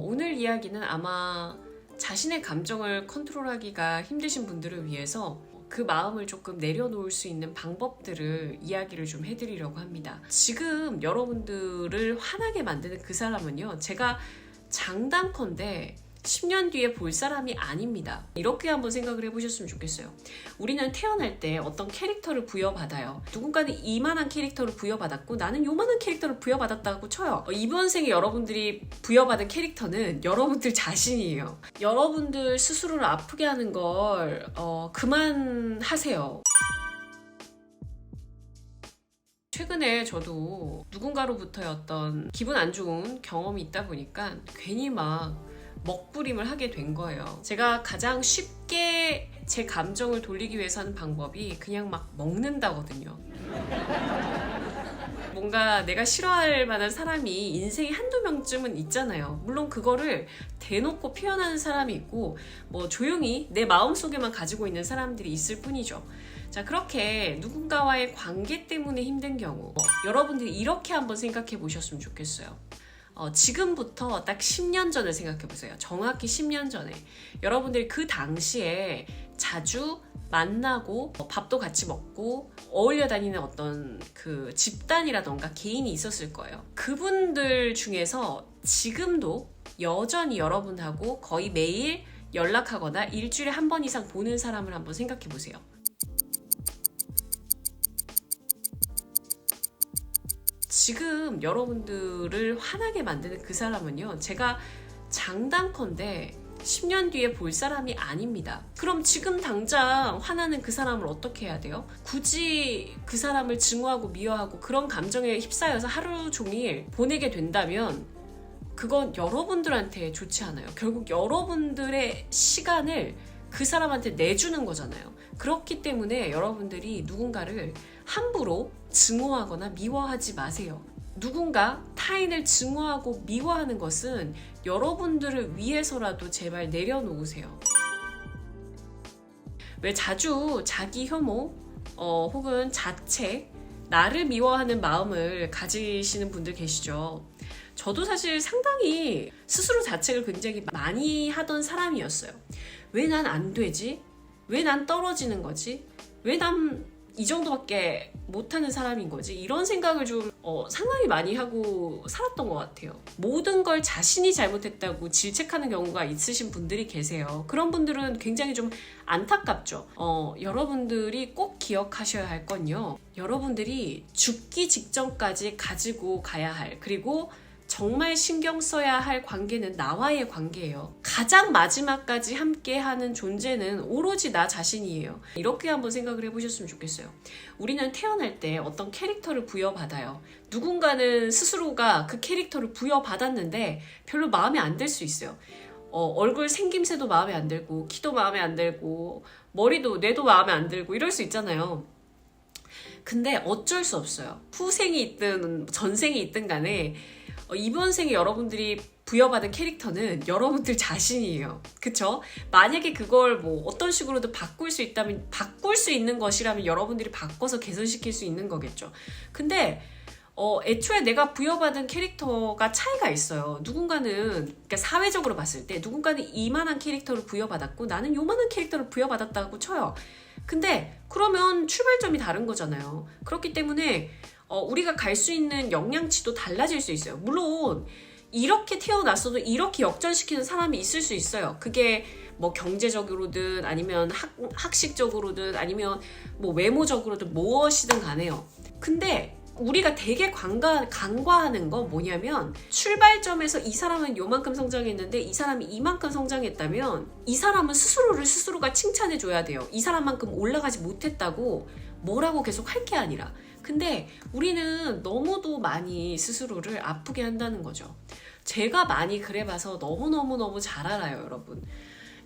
오늘 이야기는 아마 자신의 감정을 컨트롤하기가 힘드신 분들을 위해서 그 마음을 조금 내려놓을 수 있는 방법들을 이야기를 좀 해드리려고 합니다. 지금 여러분들을 화나게 만드는 그 사람은요, 제가 장단컨대 10년 뒤에 볼 사람이 아닙니다. 이렇게 한번 생각을 해보셨으면 좋겠어요. 우리는 태어날 때 어떤 캐릭터를 부여받아요. 누군가는 이만한 캐릭터를 부여받았고 나는 요만한 캐릭터를 부여받았다고 쳐요. 어, 이번 생에 여러분들이 부여받은 캐릭터는 여러분들 자신이에요. 여러분들 스스로를 아프게 하는 걸 어, 그만하세요. 최근에 저도 누군가로부터의 어떤 기분 안 좋은 경험이 있다 보니까 괜히 막 먹부림을 하게 된 거예요. 제가 가장 쉽게 제 감정을 돌리기 위해서 하는 방법이 그냥 막 먹는다거든요. 뭔가 내가 싫어할 만한 사람이 인생에 한두 명쯤은 있잖아요. 물론 그거를 대놓고 표현하는 사람이 있고, 뭐 조용히 내 마음속에만 가지고 있는 사람들이 있을 뿐이죠. 자, 그렇게 누군가와의 관계 때문에 힘든 경우, 어, 여러분들이 이렇게 한번 생각해 보셨으면 좋겠어요. 어, 지금부터 딱 10년 전을 생각해 보세요. 정확히 10년 전에. 여러분들이 그 당시에 자주 만나고 어, 밥도 같이 먹고 어울려 다니는 어떤 그 집단이라던가 개인이 있었을 거예요. 그분들 중에서 지금도 여전히 여러분하고 거의 매일 연락하거나 일주일에 한 번 이상 보는 사람을 한번 생각해 보세요. 지금 여러분들을 화나게 만드는 그 사람은요, 제가 장단컨대 10년 뒤에 볼 사람이 아닙니다. 그럼 지금 당장 화나는 그 사람을 어떻게 해야 돼요? 굳이 그 사람을 증오하고 미워하고 그런 감정에 휩싸여서 하루 종일 보내게 된다면 그건 여러분들한테 좋지 않아요. 결국 여러분들의 시간을 그 사람한테 내주는 거잖아요. 그렇기 때문에 여러분들이 누군가를 함부로 증오하거나 미워하지 마세요. 누군가 타인을 증오하고 미워하는 것은 여러분들을 위해서라도 제발 내려놓으세요. 왜 자주 자기 혐오 어, 혹은 자책, 나를 미워하는 마음을 가지시는 분들 계시죠. 저도 사실 상당히 스스로 자책을 굉장히 많이 하던 사람이었어요. 왜 난 안 되지? 왜 난 떨어지는 거지? 왜 난 이 정도밖에 못하는 사람인 거지? 이런 생각을 좀 어, 상당히 많이 하고 살았던 것 같아요. 모든 걸 자신이 잘못했다고 질책하는 경우가 있으신 분들이 계세요. 그런 분들은 굉장히 좀 안타깝죠. 어, 여러분들이 꼭 기억하셔야 할 건요. 여러분들이 죽기 직전까지 가지고 가야 할, 그리고 정말 신경 써야 할 관계는 나와의 관계예요. 가장 마지막까지 함께 하는 존재는 오로지 나 자신이에요. 이렇게 한번 생각을 해보셨으면 좋겠어요. 우리는 태어날 때 어떤 캐릭터를 부여받아요. 누군가는 스스로가 그 캐릭터를 부여받았는데 별로 마음에 안 들 수 있어요. 어, 얼굴 생김새도 마음에 안 들고, 키도 마음에 안 들고, 머리도, 뇌도 마음에 안 들고, 이럴 수 있잖아요. 근데 어쩔 수 없어요. 후생이 있든 전생이 있든 간에 어, 이번 생에 여러분들이 부여받은 캐릭터는 여러분들 자신이에요. 그쵸? 만약에 그걸 뭐 어떤 식으로든 바꿀 수 있다면, 바꿀 수 있는 것이라면 여러분들이 바꿔서 개선시킬 수 있는 거겠죠. 근데, 어, 애초에 내가 부여받은 캐릭터가 차이가 있어요. 누군가는, 그러니까 사회적으로 봤을 때, 누군가는 이만한 캐릭터를 부여받았고, 나는 요만한 캐릭터를 부여받았다고 쳐요. 근데, 그러면 출발점이 다른 거잖아요. 그렇기 때문에, 어, 우리가 갈 수 있는 역량치도 달라질 수 있어요. 물론 이렇게 태어났어도 이렇게 역전시키는 사람이 있을 수 있어요. 그게 뭐 경제적으로든 아니면 학, 학식적으로든 아니면 뭐 외모적으로든 무엇이든 간에요. 근데 우리가 되게 간과, 간과하는 건 뭐냐면 출발점에서 이 사람은 요만큼 성장했는데 이 사람이 이만큼 성장했다면 이 사람은 스스로를 스스로가 칭찬해 줘야 돼요. 이 사람만큼 올라가지 못했다고 뭐라고 계속 할 게 아니라 근데 우리는 너무도 많이 스스로를 아프게 한다는 거죠. 제가 많이 그래봐서 너무너무너무 잘 알아요, 여러분.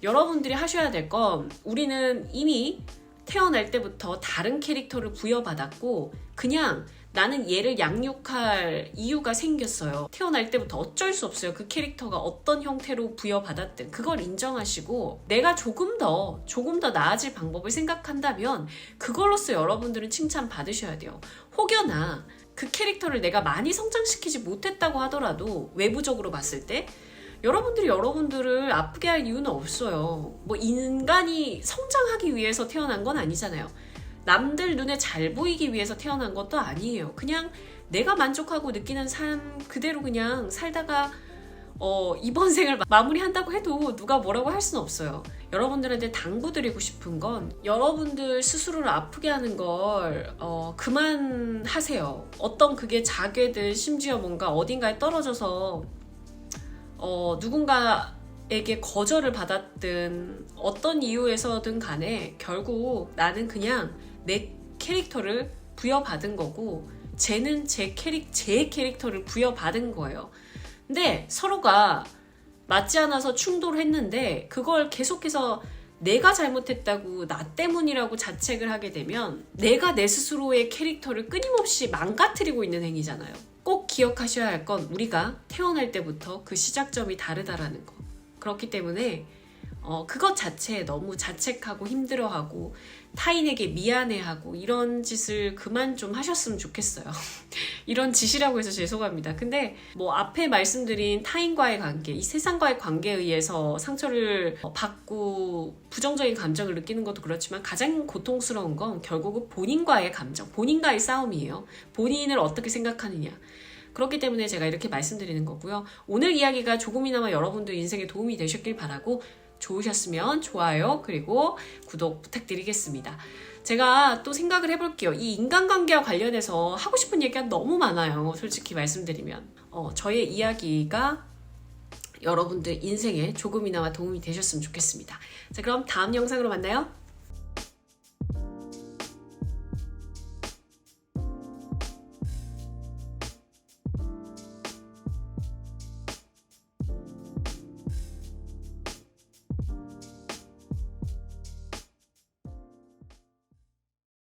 여러분들이 하셔야 될 건 우리는 이미 태어날 때부터 다른 캐릭터를 부여받았고 그냥 나는 얘를 양육할 이유가 생겼어요. 태어날 때부터 어쩔 수 없어요. 그 캐릭터가 어떤 형태로 부여받았든 그걸 인정하시고 내가 조금 더 조금 더 나아질 방법을 생각한다면 그걸로써 여러분들은 칭찬 받으셔야 돼요. 혹여나 그 캐릭터를 내가 많이 성장시키지 못했다고 하더라도 외부적으로 봤을 때 여러분들이 여러분들을 아프게 할 이유는 없어요. 뭐 인간이 성장하기 위해서 태어난 건 아니잖아요. 남들 눈에 잘 보이기 위해서 태어난 것도 아니에요. 그냥 내가 만족하고 느끼는 삶 그대로 그냥 살다가 어, 이번 생을 마- 마무리한다고 해도 누가 뭐라고 할 수는 없어요. 여러분들한테 당부드리고 싶은 건 여러분들 스스로를 아프게 하는 걸 어, 그만하세요. 어떤 그게 자괴든 심지어 뭔가 어딘가에 떨어져서 어, 누군가에게 거절을 받았든 어떤 이유에서든 간에 결국 나는 그냥 내 캐릭터를 부여받은 거고 쟤는 제 캐릭 제 캐릭터를 부여받은 거예요. 근데 서로가 맞지 않아서 충돌했는데 그걸 계속해서 내가 잘못했다고 나 때문이라고 자책을 하게 되면 내가 내 스스로의 캐릭터를 끊임없이 망가뜨리고 있는 행위잖아요. 꼭 기억하셔야 할 건 우리가 태어날 때부터 그 시작점이 다르다라는 거. 그렇기 때문에 어, 그것 자체에 너무 자책하고 힘들어하고 타인에게 미안해하고 이런 짓을 그만 좀 하셨으면 좋겠어요. 이런 짓이라고 해서 죄송합니다. 근데 뭐 앞에 말씀드린 타인과의 관계, 이 세상과의 관계에 의해서 상처를 어, 받고 부정적인 감정을 느끼는 것도 그렇지만 가장 고통스러운 건 결국은 본인과의 감정, 본인과의 싸움이에요. 본인을 어떻게 생각하느냐. 그렇기 때문에 제가 이렇게 말씀드리는 거고요. 오늘 이야기가 조금이나마 여러분들 인생에 도움이 되셨길 바라고 좋으셨으면 좋아요 그리고 구독 부탁드리겠습니다. 제가 또 생각을 해볼게요. 이 인간관계와 관련해서 하고 싶은 얘기가 너무 많아요. 솔직히 말씀드리면 어, 저의 이야기가 여러분들 인생에 조금이나마 도움이 되셨으면 좋겠습니다. 자 그럼 다음 영상으로 만나요.